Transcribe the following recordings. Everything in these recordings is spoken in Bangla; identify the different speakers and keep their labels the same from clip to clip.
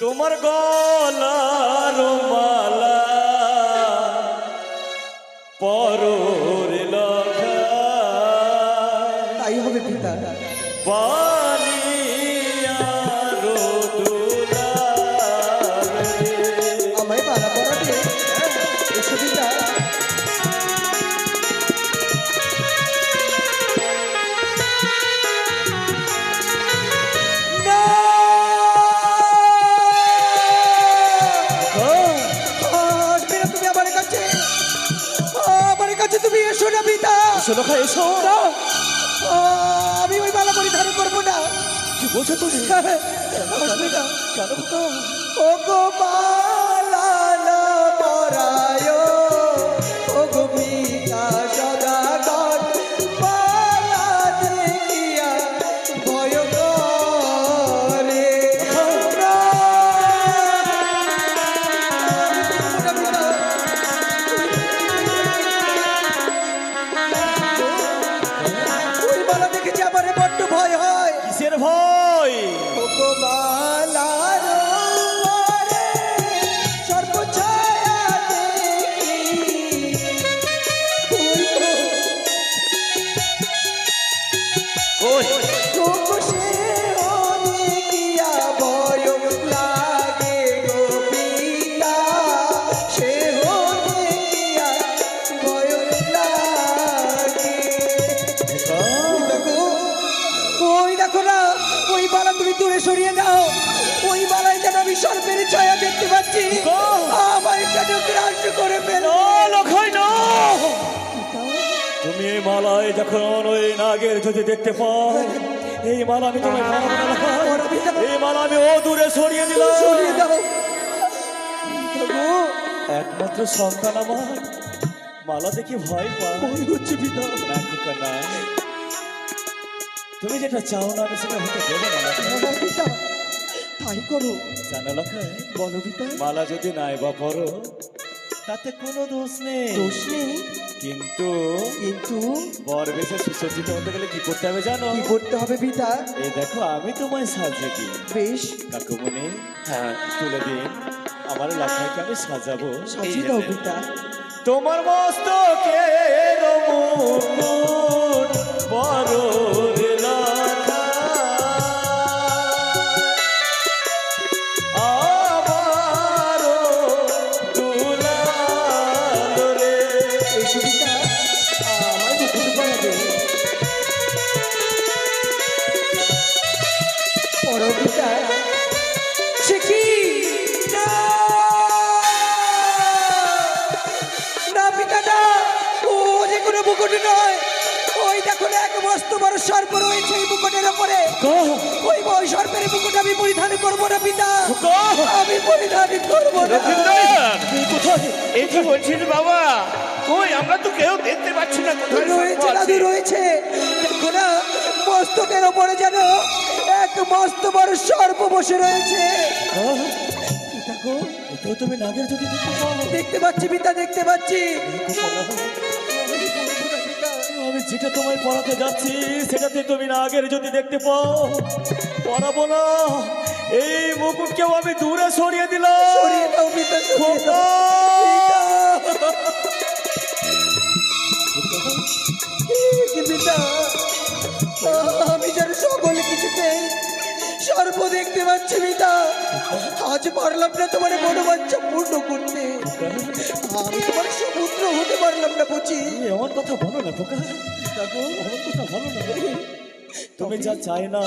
Speaker 1: তোমার গলার মালা পরর
Speaker 2: আমার কাছে। আমার কাছে তুমি এসো না পিতা।
Speaker 1: শোনো খা এসো।
Speaker 2: না! আমি ওই মালা পরিধান করব না।
Speaker 1: কি বলছো তুমি?
Speaker 2: আসবে না
Speaker 1: কেন?
Speaker 2: ও গো মালা পরায় ও গো সরিয়ে দাও। ওই বালায় যেন আমি সর্পের ছায়া দেখতে পাচ্ছি।
Speaker 1: গো!
Speaker 2: আমার যেন গ্রাস করে ফেলো।
Speaker 1: তুমি এই মালায় যখন ওই নাগের যদি দেখতে পাও এই মালা আমি
Speaker 2: পরাবি না।
Speaker 1: এই মালা আমি ও দূরে সরিয়ে দিলাম।
Speaker 2: সরিয়ে দাও।
Speaker 1: একমাত্র সন্তান আমার। মালা দেখি ভয় পায়।
Speaker 2: হচ্ছে পিতা।
Speaker 1: না তুমি যেটা চাও না আমি সেটা হতে দেবো না।
Speaker 2: পিতা তাই করো।
Speaker 1: জানো লক্ষাই
Speaker 2: বলো পিতা
Speaker 1: মালা যদি নাই বা পরো তাতে কোনো দোষ নেই।
Speaker 2: দোষ নেই?
Speaker 1: কিন্তু
Speaker 2: কিন্তু
Speaker 1: বর বেশে সুসজ্জিত হতে গেলে কি করতে হবে জানো?
Speaker 2: কি করতে হবে পিতা?
Speaker 1: এই দেখো আমি তোমায় সাজিয়ে দিই।
Speaker 2: বেশ।
Speaker 1: কাকুমনি হ্যাঁ তুলে দিন। আমার লাখাইকে আমি সাজাবো।
Speaker 2: সাজিয়ে দাও পিতা।
Speaker 1: তোমার মস্তকে মুকুট বড়
Speaker 2: পরিধান করব না।
Speaker 1: কোথায়?
Speaker 3: এই কি বলছিস বাবা কই? আমরা তো কেউ দেখতে পাচ্ছি না কোথায়
Speaker 2: রয়েছে দাদু রয়েছে। দেখো না মস্তকের ওপরে যেন এক মস্ত বড় সর্প বসে রয়েছে। দেখো
Speaker 1: তুমি নাগের যদি দেখতে
Speaker 2: দেখতে পাচ্ছি পিতা দেখতে পাচ্ছি।
Speaker 1: আমি যেটা তোমায় পড়াতে যাচ্ছি সেটাতে তুমি নাগের যদি দেখতে পাও পড়াবো না। এই মুকুটকেও আমি দূরে সরিয়ে দিলাম।
Speaker 2: সরিয়ে দাও পিতা
Speaker 1: খোকা!
Speaker 2: পিতা? আমি যেন সকল কিছুতে সর্প দেখতে পাচ্ছি পিতা। আজ পারলাম না তোমার মনোবাঞ্ছা পূর্ণ করতে। আমি তোমার সমুদ্র হতে পারলাম না বুঝি।
Speaker 1: এমন কথা বলো না
Speaker 2: দেখো
Speaker 1: এমন কথা বলো না। তুমি যা চাই না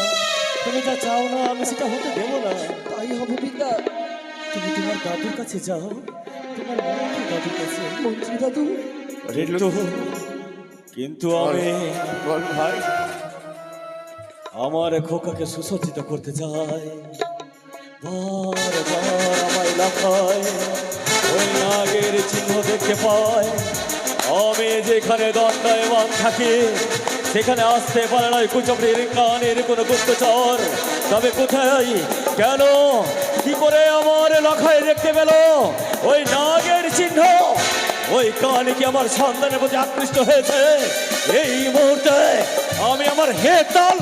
Speaker 1: তুমি যা চাও না আমি সেটা হতে দেবো না।
Speaker 2: তাই হবে পিতা
Speaker 1: তুমি তোমার দাদুর কাছে যাও। তোমার মন্ত্রী দাদুর কাছে।
Speaker 2: মন্ত্রী দাদু?
Speaker 1: কিন্তু কিন্তু আমি
Speaker 3: বল ভাই।
Speaker 1: আমার খোকাকে সুসজ্জিত করতে চাই। বার বার আমার এলাকায় ওই নাগের চিহ্ন দেখতে পায়। আমি যেখানে দণ্ডায়মান থাকি সেখানে আসতে পারে না কুচবরির কানের কোনো গুপ্তচর তবে কোথায়? কেন? কি করে আমার এলাকায় দেখতে পেল? ওই নাগের চিহ্ন। ওই কান কি আমার সন্তানের প্রতি আকৃষ্ট হয়েছে? এই মুহূর্তে আমি আমার হেতল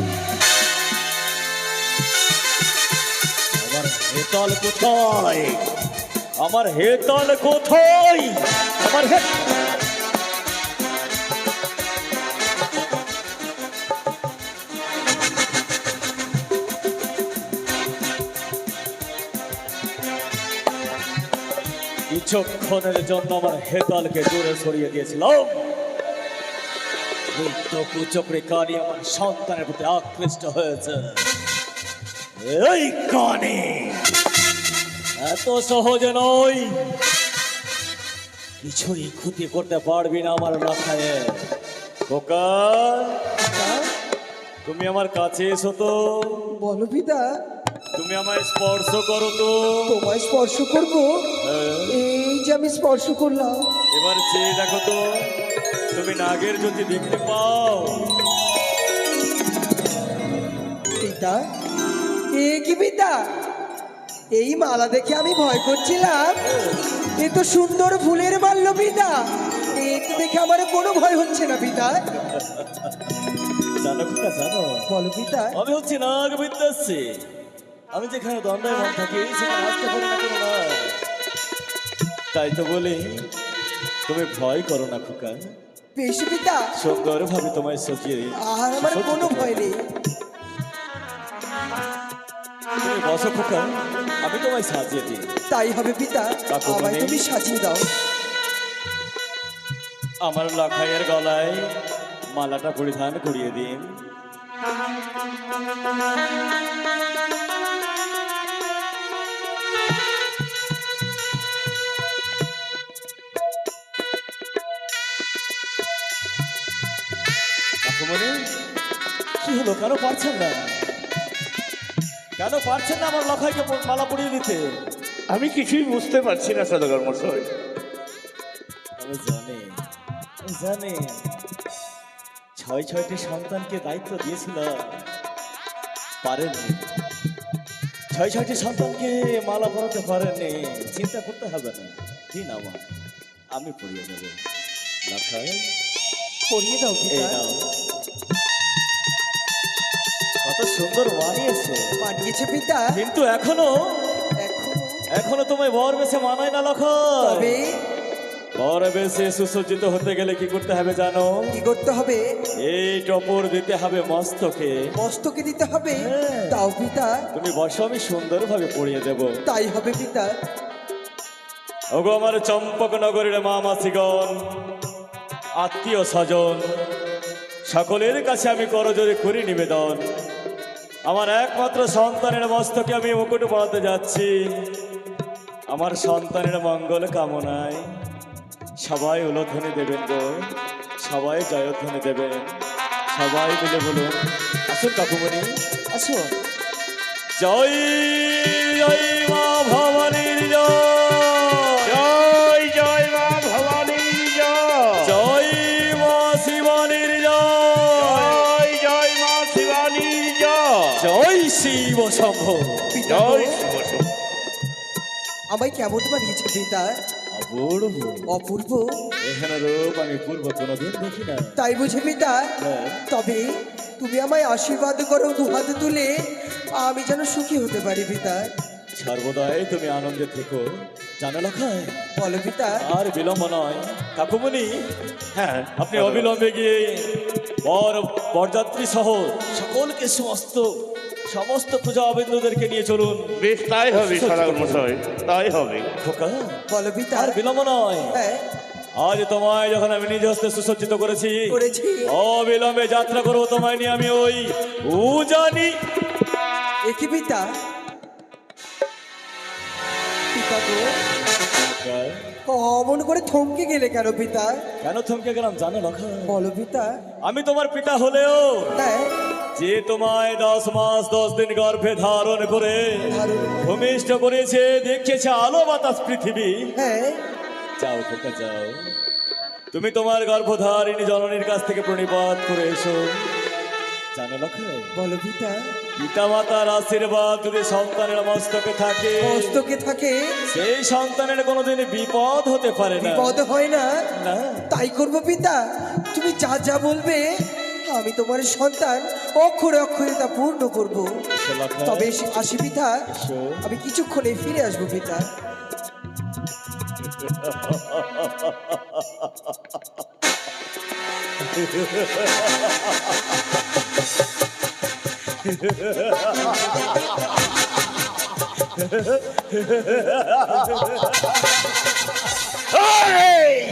Speaker 1: আমার হেতল কোথায়? আমার হেতল কোথায়? আমার হে কিছুক্ষণের জন্য আমার হেতালকে দূরে সরিয়ে দিয়েছিলাম। তো কুচক্রে কানি আমার সন্তানের প্রতি আকৃষ্ট হয়েছে। এই কানে! এত সহজে নয়। কিছুই ক্ষতি করতে পারবি না আমার লাখায় খোকা তুমি আমার কাছে এসো তো।
Speaker 2: বলো পিতা
Speaker 1: তুমি আমায় স্পর্শ করো তো।
Speaker 2: তোমায় স্পর্শ করব?
Speaker 1: হ্যাঁ।
Speaker 2: এই যে আমি স্পর্শ করলাম।
Speaker 1: এবার চেয়ে দেখো তো তুমি নাগের যদি দেখতে পাও?
Speaker 2: পিতা এ কি পিতা এই মালা দেখে আমি ভয় করছিলাম। এ তো সুন্দর ফুলের মাল্য পিতা এটা দেখে আমার কোনো ভয় হচ্ছে না পিতা
Speaker 1: জানো খোকা জানো?
Speaker 2: বলো পিতা
Speaker 1: আমি হচ্ছি নাগ বিদ্যাসী আমি যেখানে দণ্ডায়মান থাকি সেখানে আসতে পারি না কোনো না তাই তো বলি তুমি ভয় করো না খোকা।
Speaker 2: বেশ পিতা।
Speaker 1: সুন্দর ভাবে তোমায় সজিয়ে
Speaker 2: আর আমার কোনো ভয় নেই।
Speaker 1: তুমি বসো খোকা আমি তোমায় সাজিয়ে দিই।
Speaker 2: তাই হবে পিতা আমায়? তুমি সাজিয়ে দাও।
Speaker 1: আমার লাখাইয়ের গলায় মালাটা পরিধান করিয়ে দিন। হলো কেন পারছেন না? কেন পারছেন না? আমার লখাইকে মালা পরিয়ে দিতে?
Speaker 3: আমি কিছুই বুঝতে পারছি না সদাগর মশাই।
Speaker 1: আমি জানি জানি। ছয় ছয়টি সন্তানকে দায়িত্ব দিয়েছিল পারেননি। ছয় ছয়টি সন্তানকে মালা পরাতে পারেননি চিন্তা করতে হবে না। দিন আমার আমি পড়িয়ে দেব। লাখাই
Speaker 2: পরিয়ে দাও
Speaker 1: এই
Speaker 2: পিতা।
Speaker 1: নাও। কত সুন্দর বানিয়েছে
Speaker 2: পাঠিয়েছে পিতা।
Speaker 1: কিন্তু
Speaker 2: এখনও
Speaker 1: এখনও তোমায় বর বেশে মানায় না
Speaker 2: তবে
Speaker 1: বর বেশে সুসজ্জিত হতে গেলে কি করতে হবে জানো?
Speaker 2: কি করতে হবে?
Speaker 1: এই টপর দিতে হবে মস্তকে।
Speaker 2: মস্তকে দিতে হবে।
Speaker 1: হ্যাঁ।
Speaker 2: তাও পিতা।
Speaker 1: তুমি বসো আমি সুন্দরভাবে পড়িয়ে দেব।
Speaker 2: তাই হবে পিতা।
Speaker 1: ওগো আমার চম্পক নগরের মা মাসিগণ আত্মীয় স্বজন সকলের কাছে আমি করজোরে করি নিবেদন। আমার একমাত্র সন্তানের মস্তকে আমি মুকুট পড়াতে যাচ্ছি। আমার সন্তানের মঙ্গল কামনায় সবাই উলোধ্বনি দেবেন গো, সবাই জয়ধ্বনি দেবেন। সবাই মিলে বলুন, আসুন কাকুমণি, আসুন। জয় শিব শম্ভু।
Speaker 2: আমায় কেমন বানিয়েছে পিতা?
Speaker 1: অপূর্ব।
Speaker 2: অপূর্ব?
Speaker 1: এখানে রূপ আমি পূর্ব কোনোদিন দেখি না
Speaker 2: তাই বুঝে পিতা
Speaker 1: হ্যাঁ।
Speaker 2: তবে তুমি আমায় আশীর্বাদ করো দু হাতে তুলে আমি যেন সুখী হতে পারি পিতা।
Speaker 1: সর্বদাই তুমি আনন্দে থেকো। জানো লখায়
Speaker 2: বলো পিতা।
Speaker 1: আর বিলম্ব নয়। কাকুমণি হ্যাঁ। আপনি অবিলম্বে গিয়ে বর বরযাত্রী সহ সকলকে সমস্ত সমস্ত পূজা অবিন্দুদেরকে নিয়ে চলুন।
Speaker 3: বেশ তাই হবে মশাই তাই হবে।
Speaker 1: খোকা
Speaker 2: বলো পিতা।
Speaker 1: আর বিলম্ব নয়।
Speaker 2: হ্যাঁ।
Speaker 1: আজ তোমায় যখন আমি নিজ হস্তে সুসজ্জিত করেছি
Speaker 2: করেছি।
Speaker 1: অবিলম্বে যাত্রা করব তোমায় নিয়ে আমি ওই উজানি।
Speaker 2: একই পিতা? পিতা অমন করে থমকে গেলে কেন পিতা?
Speaker 1: কেন থমকে গেলাম জানো লখা
Speaker 2: বলো পিতা।
Speaker 1: আমি তোমার পিতা হলেও
Speaker 2: হ্যাঁ।
Speaker 1: যে তোমায় দশ মাস দশ দিন গর্ভে ধারণ করে ভূমিষ্ঠ করেছে দেখেছে আলো বাতাস পৃথিবী।
Speaker 2: হ্যাঁ।
Speaker 1: যাও খোকা যাও। তুমি তোমার গর্ভধারিণী জননীর কাছ থেকে প্রণিপাত করে এসো। জানো লখায়
Speaker 2: বলো পিতা।
Speaker 1: পিতা মাতার আশীর্বাদ যদি সন্তানের মস্তকে থাকে
Speaker 2: মস্তকে থাকে
Speaker 1: সেই সন্তানের কোনোদিন বিপদ হতে পারে না।
Speaker 2: বিপদ হয় না। তাই করব পিতা। তুমি যা যা বলবে
Speaker 4: আমি তোমার সন্তান অক্ষরে অক্ষরে তা পূর্ণ করব। তবে আসি পিতা। আমি কিছুক্ষণে ফিরে আসব পিতা।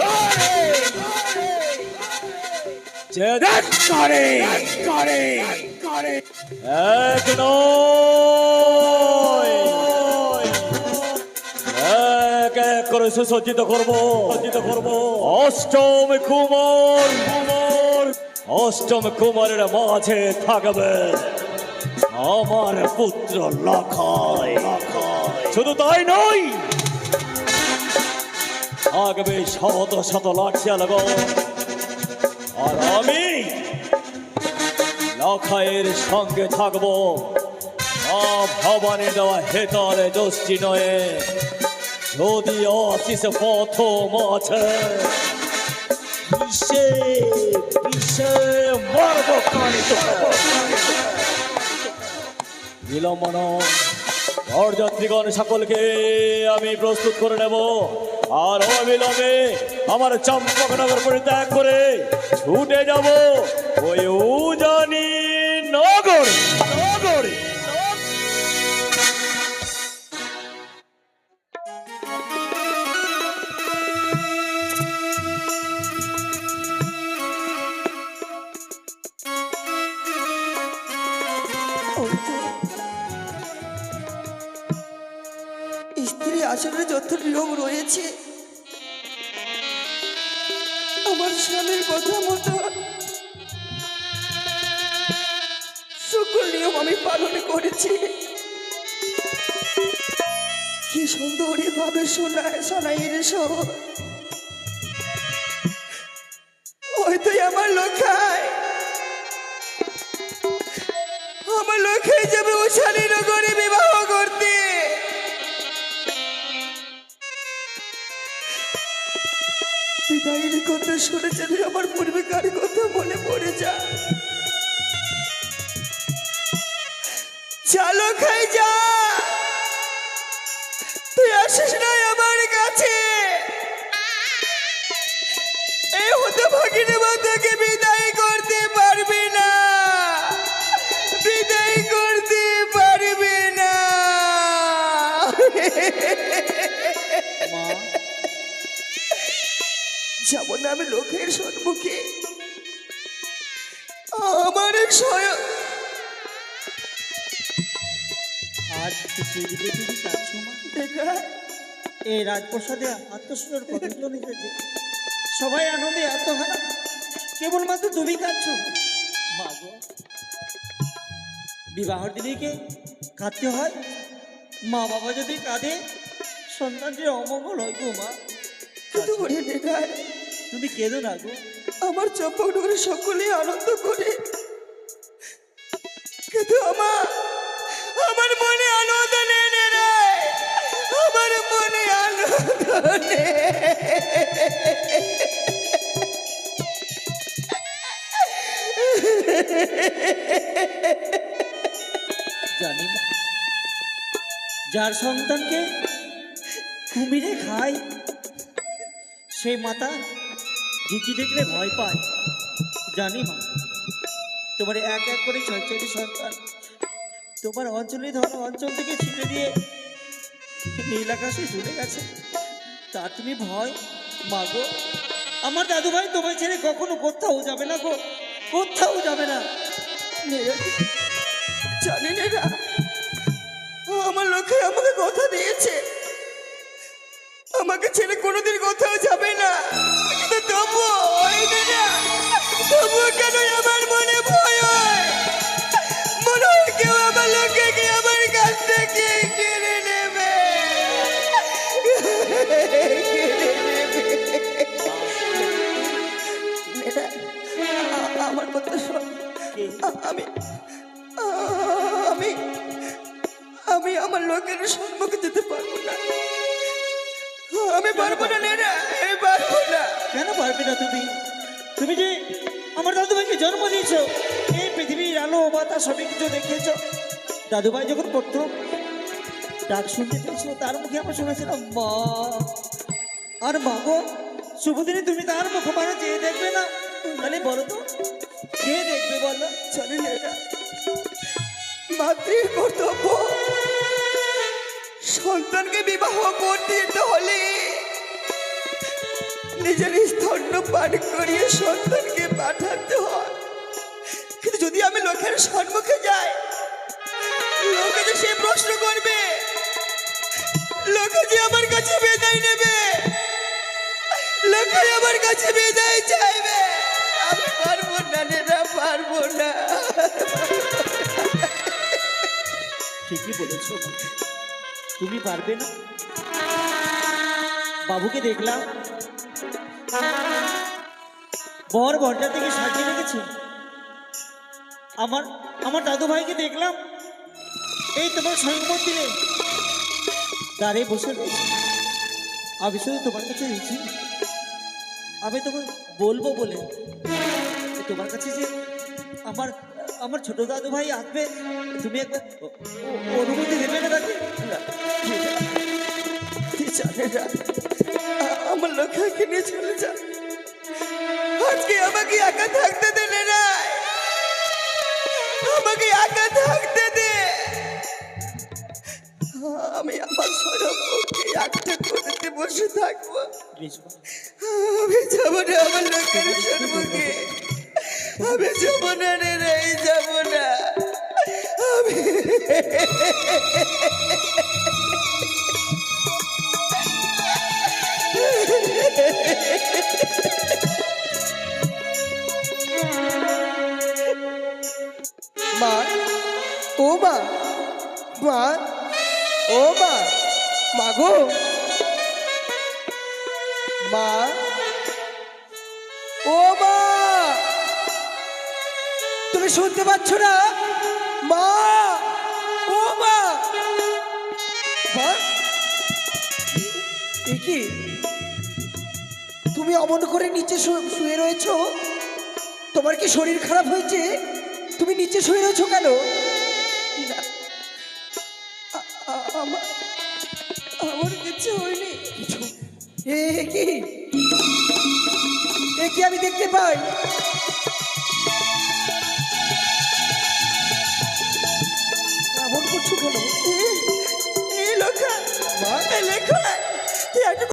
Speaker 1: চেদাত করে করে এক এক এক করে সুসজ্জিত করব। সজ্জিত করব। অষ্টম কুমার কুমার, অষ্টম কুমারের মাঝে থাকবে আমার পুত্র লখায়। শুধু তাই নয়, থাকবে শত শত লাঠিয়া লাগো আর আমি লখাইয়ের সঙ্গে থাকব। ভবানী দেওয়া হেতারে দোষটি নয়ে। যদি অশিস প্রথম আছে বিষে বরযাত্রীগণ সকলকে আমি প্রস্তুত করে নেব। আর অবিলম্বে আমার চম্পকনগর পরিত্যাগ করে ছুটে যাব ওই উজানি নগর। নগর।
Speaker 4: স্ত্রী আসলে যত নিয়ম রয়েছে স্বামীর কথা মতো। সকল নিয়ম আমি পালন করেছি। কি সুন্দরী ভাবে শোনায় রে শহর কথা শুনে যদি আমার পূর্বেকার কথা মনে পড়ে যায়। চালো খাই যা। তুই আসিস না আমার কাছে। এ হতে ভাগিনী মাতাকে বিদায় যাব না আমি লোকের সম্মুখে আমার স্বয়ং
Speaker 5: আজ তুমি এই রাজপ্রসাদে আত্মস্বর পবিত্র নিতেছে সবাই আনন্দে আত্মহারা। কেবলমাত্র তুমি কাঁদছো? বিবাহর দিদিকে কাঁদতে হয়। মা বাবা যদি কাঁদে সন্তানটির অমঙ্গল হয় গো মা।
Speaker 4: কিন্তু
Speaker 5: তুমি কেঁদো না গো।
Speaker 4: আমার চম্পক নগরে সকলেই আনন্দ করে। কিন্তু আমার আমার মনে আনন্দ নেই রে। আমার মনে আনন্দ নেই।
Speaker 5: জানি মা। যার সন্তানকে কুমিরে খায় সেই মাতা ঝিকি দেখলে ভয় পায়। জানি মা, তোমার এক এক করে ছয় ছয়টি সন্তান তোমার অঞ্চলে ধরো অঞ্চল থেকে ছিটে দিয়ে নীল আকাশে গেছে। তা তুমি ভয়? আমার দাদু ভাই তোমার ছেড়ে কখনো কোথাও যাবে না গো, কোথাও যাবে না।
Speaker 4: জানি নেরা আমার লক্ষ্যে আমাকে কথা দিয়েছে। আমাকে ছেড়ে কোনোদিন কোথাও যাবে না। কিন্তু তবুও কেন আমার মনে ভয় হয়? মনে হয় কেউ আমার লক্ষ্যে কি আমার কাছ থেকে কেড়ে নেবে? আমার কথা শোন। আমি আমি আমি আমার লোকের সম্মুখে না পারব না আমি পারব না
Speaker 5: কেন পারবে না তুমি? তুমি যে আমার দাদুভাইকে জন্ম দিয়েছ এই পৃথিবীর আলো বাতাস সবই কিছু দেখিয়েছ। দাদুভাই যখন প্রথম ডাক শুনতে পেয়েছিল তার মুখে আমরা শুনেছিলাম মা। আর মা গো শুভদিনে তুমি তার মুখ মানে চেয়ে দেখবে না। তাহলে বলো তো কে দেখবে বলো?
Speaker 4: এটা মাতৃ কর্তব্য সন্তানকে বিবাহ করতে যেতে হলে নিজের স্তন্য পান করিয়ে সন্তানকে পাঠাতে হয়। কিন্তু যদি আমি লোকের সম্মুখে যাই, লোকে যে সে প্রশ্ন করবে, লোকে যে আমার কাছে বেদায় নেবে, লোকে আমার কাছে বেদায় চাইবে, আমি পারব না নেনা, পারব না।
Speaker 5: ঠিকই বলেছ তুমি পারবে না? বাবুকে দেখলাম। বর ঘরটা থেকে সাজিয়ে রেখেছে। আমার আমার দাদু ভাইকে দেখলাম। এই তোমার সঙ্গমত দিলে দাঁড়ে বসে আমি শুধু তোমার কাছে এসেছি। আমি তোমার বলব বলে তোমার কাছে যে আমার আমার ছোট দাদু ভাই আসবে, তুমি একবার অনুমতি দেবে না তাকে?
Speaker 4: আমার লোককে নিয়ে চলে যা আজকে আমাকে একা থাকতে দে না। আমাকে একা থাকতে দে। আমি আমার সরবকে একটা করতে বসে থাকব। আমি যাব না আমার লোকের সরবকে আমি যাব না রে, যাব না। আমি মা মা। ও মা। তুমি শুনতে পাচ্ছ না? মা। ও মা। কি? তুমি অমন করে নিচে শুয়ে রয়েছো? তোমার কি শরীর খারাপ হয়েছে? তুমি নিচে শুয়ে রয়েছো কেন? আমার হয়নি এ কি এ কি আমি দেখতে পাই এমন করছ কেন এ লেখা মা লেখা